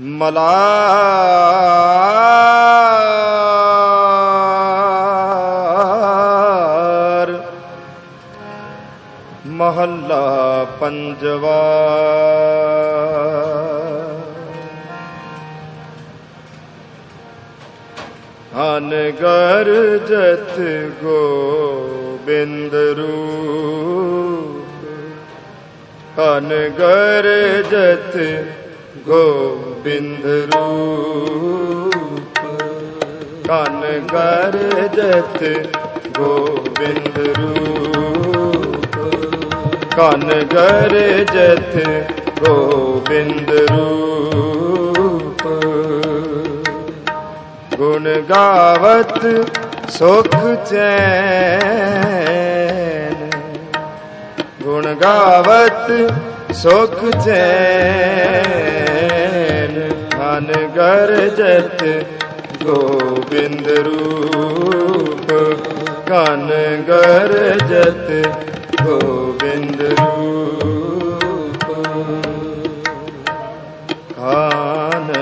ਮਲਾਰ ਮਹੱਲਾ ਪੰਜਵਾ ਅਨਗਰ ਜਤ ਗੋਬਿੰਦ ਰੂਪ ਅਨਗਰ ਜਤ ਗੋਬਿੰਦ ਰੂਪ ਕਨ ਗਰਜਤ ਗੋਬਿੰਦ ਰੂਪ ਕਨ ਗਰਜਤ ਗੋਬਿੰਦ ਰੂਪ। ਗੁਣ ਗਾਵਤ ਸੁਖ ਚੈਨ, ਗੁਣ ਗਾਵਤ ਸੁਖ ਚੈਨ। ਹਨ ਗਰਜਤ ਗੋਬਿੰਦ ਰੂਪ ਕਨ ਜਤ ਗੋਬਿੰਦ ਰੂਪ। ਕਾਨ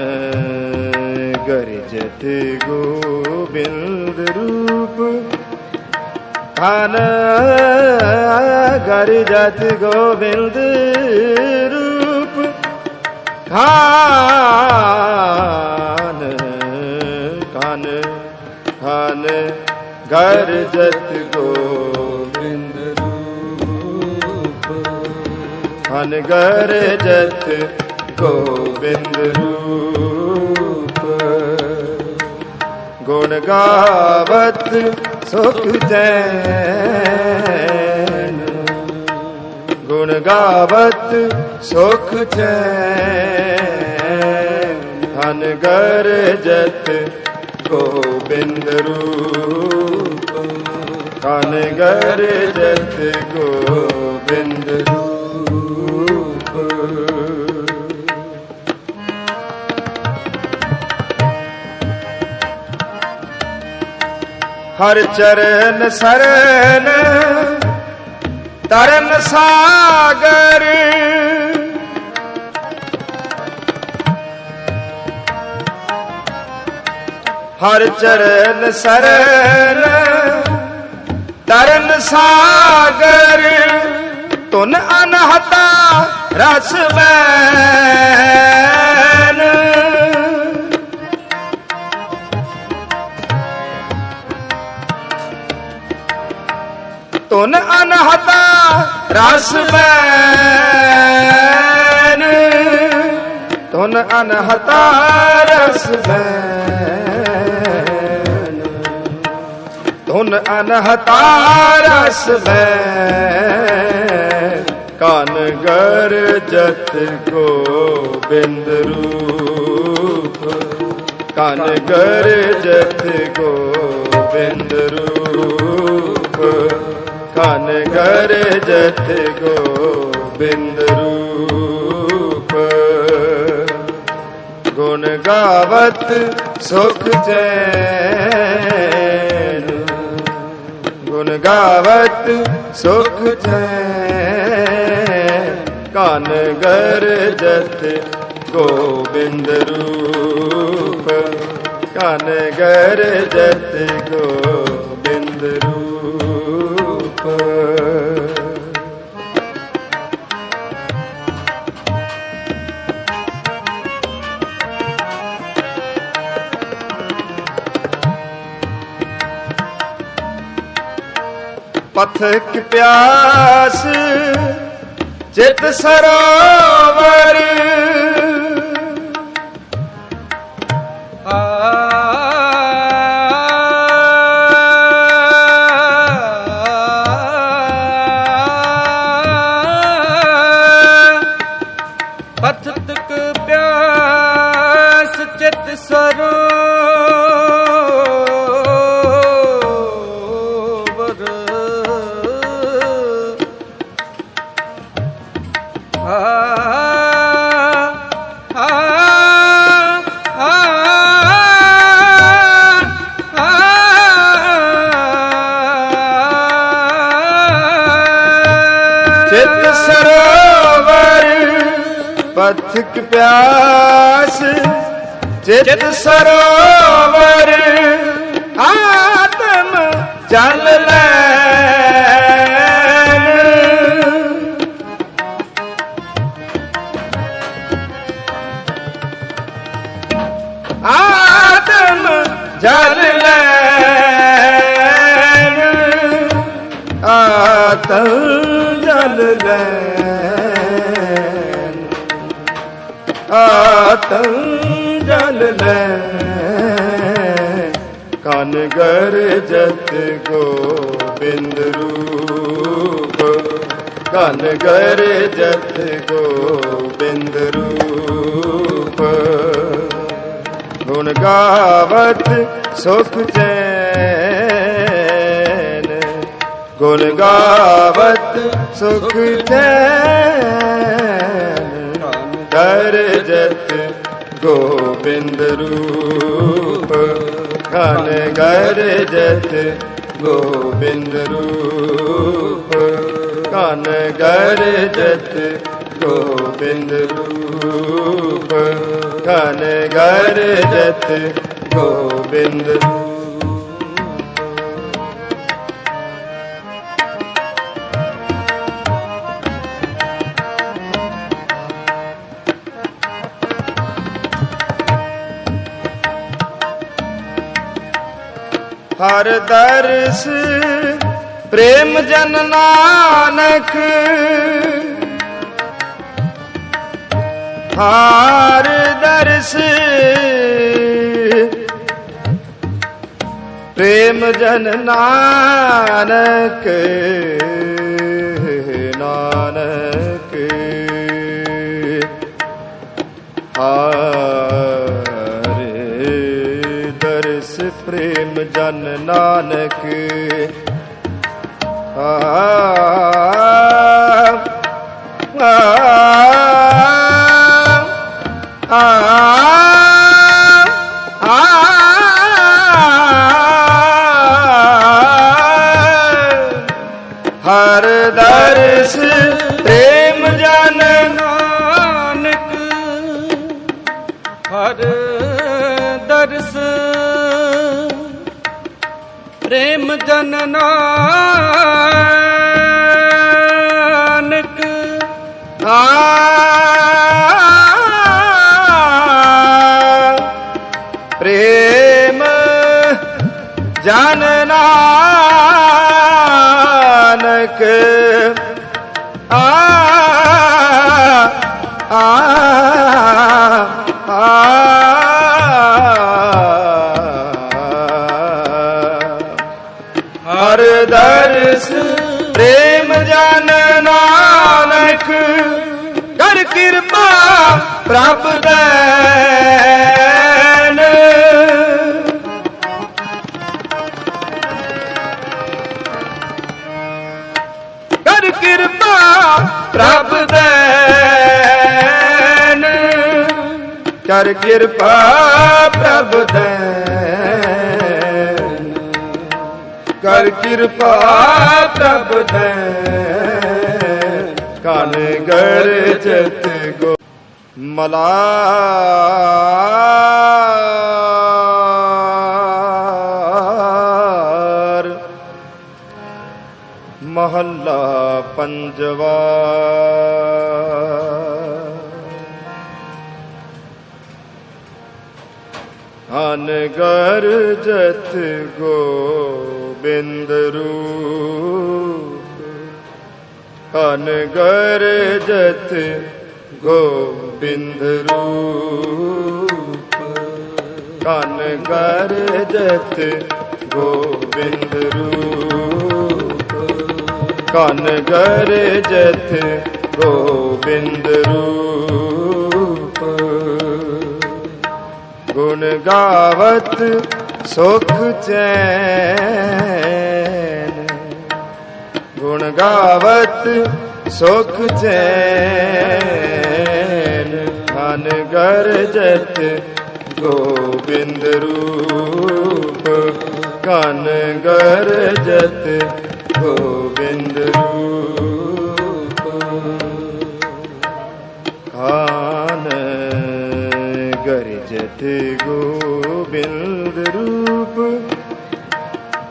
ਗਰਜਤ ਗੋਬਿੰਦ ਰੂਪ ਕਾਨ ਗਰਜਤ ਗੋਬਿੰਦ ਰੂਪ ਕਾਨ ਕਾਨ ਕਾਨ ਗਰਜਤ ਗੋਬਿੰਦ ਰੂਪ। ਹਨ ਗਰਜਤ ਗੋਬਿੰਦ ਰੂਪ। ਗੁਣ ਗਾਵਤ ਸੁਖ ਚੈਨ ਗੁਣ ਗਾਵਤ ਸੁਖ ਚੈਨ ਹਨ ਗਰਜਤ ਗੋਬਿੰਦ ਰੂਪ। ਕਨ ਗਰਜਤ ਗੋਬਿੰਦ ਰੂਪ। ਹਰ ਚਰਨ ਸਰਨ ਤਰਨ ਸਾਗਰ। ਹਰ ਚਰਨ ਸਰਨ ਤਰਨ ਸਾਗਰ। ਤੁਨ ਅਨਹਤਾ ਰਸ ਬੈਨ ਤੁਨ ਅਨਹਤਾ ਰਸ ਬੈਨ ਤੁਨ ਅਨਹਤਾ ਰਸ ਬੈਨ ਤੁਨ ਅਨਹਤਾ ਰਸ ਬੈਨ ਕਨ ਗਰਜਤ ਗੋਬਿੰਦ ਰੂਪ। ਕਨ ਗਰਜਤ ਗੋਬਿੰਦ ਰੂਪ। ਗਰਜਤ ਗੋਬਿੰਦ ਰੂਪ। ਗੁਣ ਗਾਵਤ ਸੁਖ ਚੈਨ। ਗੁਣ ਗਾਵਤ ਸੁਖ ਚੈਨ। ਕਨ ਗਰਜਤ ਗੋਬਿੰਦ ਰੂਪ। ਕਨ ਗਰਜਤ ਗੋ ਪਥਕ ਪਿਆਸ ਚਿਤ ਸਰੋਵਰ। ਪਥਤਕ ਪਿਆਸ ਚਿਤ ਸਰੋਵਰ। ਚਿਤ ਸਰੋਵਰ ਪਿਆਸ ਚਿਤ ਸਰੋਵਰ ਆਤਮ ਜਲ ਲੈਨ ਆਤਮ ਜਲ ਲੈਨ ਆਤਮ ਜਲ ਲੈਨ ਆਤਮ ਜਲ ਲੈਨ ਕਨ ਗਰਜਤ ਗੋਬਿੰਦ ਰੂਪ। ਕਨ ਗਰਜਤ ਗੋਬਿੰਦ ਰੂਪ। ਗੁਣ ਗਾਵਤ ਸੁਖ ਚੈਨ। ਗੁਣ ਗਾਵਤ ਸੁਖ ਚੈਨ। ਗੋਬਿੰਦ ਰੂਪ ਕਾਨ ਗਰ ਜਤ ਗੋਬਿੰਦ ਰੂਪ ਕਾਨ ਗਰ ਜਤ ਗੋਬਿੰਦ ਰੂਪ ਕਾਨ ਗਰ ਜਤ ਗੋਬਿੰਦ ਰੂਪ। ਹਰ ਦਰਸ ਪ੍ਰੇਮ ਜਨ ਨਾਨਕ। ਹਰ ਦਰਸ ਪ੍ਰੇਮ ਜਨ ਨਾਨਕ। ਨਾਨਕ ਹਰ ਦਰਸ ਪ੍ਰੇਮ ਜਨ ਨਾਨਕ ਹਰ ਦਰਸ ਪ੍ਰੇਮ ਜਨ ਨਾਨਕ ਆ ਨਾਨਕ ਆ ਆ ਹਰ ਦਰਸ ਪ੍ਰੇਮ ਜਨ ਨਾਨਕ ਕਰ ਕਿਰਪਾ ਪ੍ਰਭ ਦੇਨ ਪ੍ਰਭ ਦੇਨ। ਕਰ ਕਿਰਪਾ ਪ੍ਰਭ ਦੇਨ। ਕਰ ਕਿਰਪਾ ਪ੍ਰਭ ਦੇਨ। ਕਨ ਗਰਜਤ ਗੋ ਮਲਾ ਮਹੱਲਾ ਪੰਜਵਾ। ਹਨ ਗਰਜਤ ਗੋਬਿੰਦ ਰੂਪ। ਹਨ ਗਰਜਤ ਗੋਬਿੰਦ ਰੂਪ। ਕਨ ਗਰਜਤ ਗੋਬਿੰਦ ਰੂਪ। ਕਨ ਗਰਜਤ ਗੋਬਿੰਦ ਰੂਪ। ਗੁਣ ਗਾਵਤ ਸੁਖ ਚੈਨ। ਗੁਣ ਗਾਵਤ ਸੁਖ ਚੈਨ। ਮਨ ਗਰਜਤ ਗੋਬਿੰਦ ਰੂਪ। ਕਨ ਗਰਜਤ ਗੋਬਿੰਦ ਰੂਪ ਖਾਨ ਗਰਜਤ ਗੋਬਿੰਦ ਰੂਪ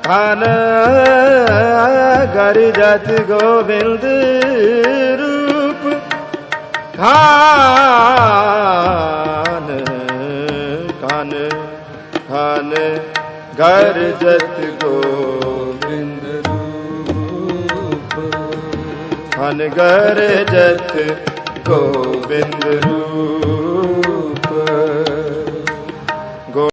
ਖਾਨ ਗਰਜਤ ਗੋਬਿੰਦ ਰੂਪ ਖਾਨ ਖਾਨ ਖਾਨ ਗਰਜਤ ਖਾਨ ਗਰਜਤ ਗੋਬਿੰਦ ਰੂਪ।